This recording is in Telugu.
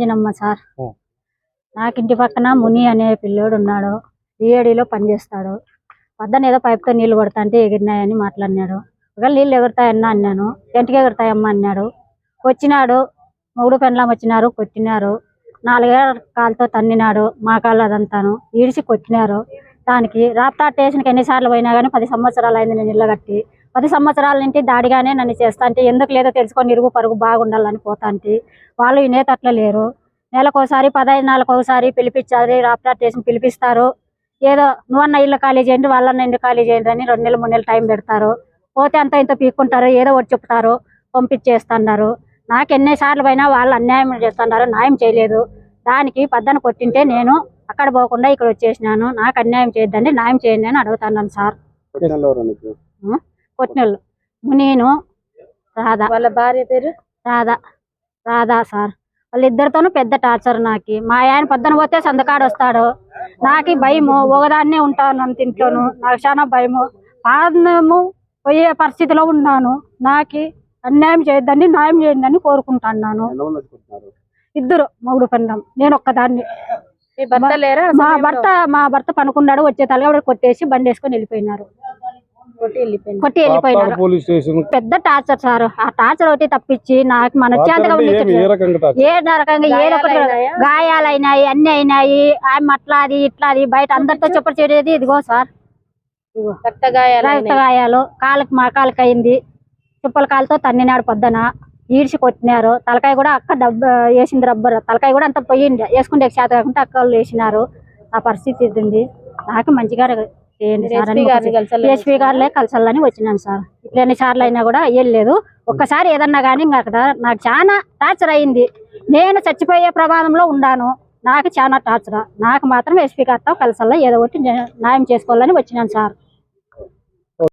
అంజనమ్మ సార్. నాకు ఇంటి పక్కన ముని అనే పిల్లోడు ఉన్నాడు ఈఏడిలో పనిచేస్తాడు. వద్దన ఏదో పైపుతో నీళ్ళు కొడతా అంటే ఎగిరినాయని మాట్లాడినాడు. ఒకవేళ నీళ్ళు ఎగురుతాయన్నా అన్నాను. ఎంటికి ఎగురుతాయమ్మా అన్నాడు. వచ్చినాడు మూడు పెండ్లాం వచ్చినారు కొట్టినారు. నాలుగేళ్ళ కాలుతో తన్నినాడు. మా కాళ్ళు అదంతాను. ఈడిచి కొట్టినారు. దానికి రాప్తా స్టేషన్కి ఎన్నిసార్లు పోయినా కానీ పది సంవత్సరాలు అయింది నేను ఇళ్ళ కట్టి. పది సంవత్సరాల నుంచి దాడిగానే నన్ను చేస్తా అంటే ఎందుకు లేదో తెలుసుకొని ఇరుగు పరుగు బాగుండాలని పోతా అంటే వాళ్ళు వినేటట్లు లేరు. నెలకోసారి పదహైదు నెలలకు ఒకసారి పిలిపించాలి రాప్తా స్టేషన్ పిలిపిస్తారు. ఏదో నువ్వన్న ఇల్లు ఖాళీ చేయండి వాళ్ళన్న ఇల్లు ఖాళీ చేయండి అని రెండు నెలలు మూడు నెలలు టైం పెడతారు. పోతే అంత ఇంత పీక్కుంటారు ఏదో ఒకటి చెప్తారు పంపించేస్తున్నారు. నాకు ఎన్నిసార్లు పోయినా వాళ్ళు అన్యాయం చేస్తున్నారు న్యాయం చేయలేదు. దానికి పద్దన కొట్టింటే నేను అక్కడ పోకుండా ఇక్కడ వచ్చేసినాను. నాకు అన్యాయం చేయొద్దండి న్యాయం చేయండి అని అడుగుతున్నాను సార్. కొట్టినోళ్ళు నేను రాధా. వాళ్ళ భార్య పేరు? రాధా. రాధా సార్. వాళ్ళిద్దరితోనూ పెద్ద టార్చర్ నాకు. మా ఆయన పొద్దున పోతే సందకాడు వస్తాడు. నాకు భయము. ఒకదాన్నే ఉంటాను అంత ఇంట్లోను నాకు చాలా భయము. పాదము పోయే పరిస్థితిలో ఉన్నాను. నాకు అన్యాయం చేయొద్దని న్యాయం చేయండి అని కోరుకుంటున్నాను. ఇద్దరు మొగుడు పెండం. నేను ఒక్కదాన్ని. మీ భర్త లేరా? మా భర్త మా భర్త పనుకున్నాడు వచ్చే తలగా కొట్టేసి బండి వేసుకొని వెళ్ళిపోయినారు. కొట్టి వెళ్ళిపోయినారు. పోలీస్ స్టేషన్ పెద్ద టార్చర్ సార్. ఆ టార్చర్ ఒకటి తప్పించి నాకు మన చేతగా ఏ రకంగా? ఏ రకంగా గాయాలైనాయా? అన్ని అయినాయి. ఆమె అట్లా అది ఇట్లా అది బయట అందరితో చెప్పు చేరేది ఇదిగో సార్. రక్త గాయాలు రక్త గాయాలు కాళ్ళకి మా కాళ్ళకి అయింది. చుప్పల కాలుతో తన్నినాడు పొద్దున. ఈడ్చి కొట్టినారు. తలకాయ కూడా అక్క డబ్బ వేసింది రబ్బర్. తలకాయ కూడా అంత పోయింది. వేసుకుంటే చేత కాకుండా అక్క వాళ్ళు వేసినారు. ఆ పరిస్థితి ఇది ఉంది. నాకు మంచిగా సార్ కలిసాలి ఎస్పీ గారులే కలిసాలని వచ్చినాను సార్. ఇట్లా ఎన్నిసార్లు అయినా కూడా అయ్యలేదు. ఒక్కసారి ఏదన్నా కానీ అక్కడ నాకు చాలా టార్చర్ అయింది నేను చచ్చిపోయే ప్రమాదంలో ఉన్నాను. నాకు చాలా టార్చర్. నాకు మాత్రం ఎస్పీ గారితో కలిసల్లా ఏదో ఒకటి న్యాయం చేసుకోవాలని వచ్చినాను సార్.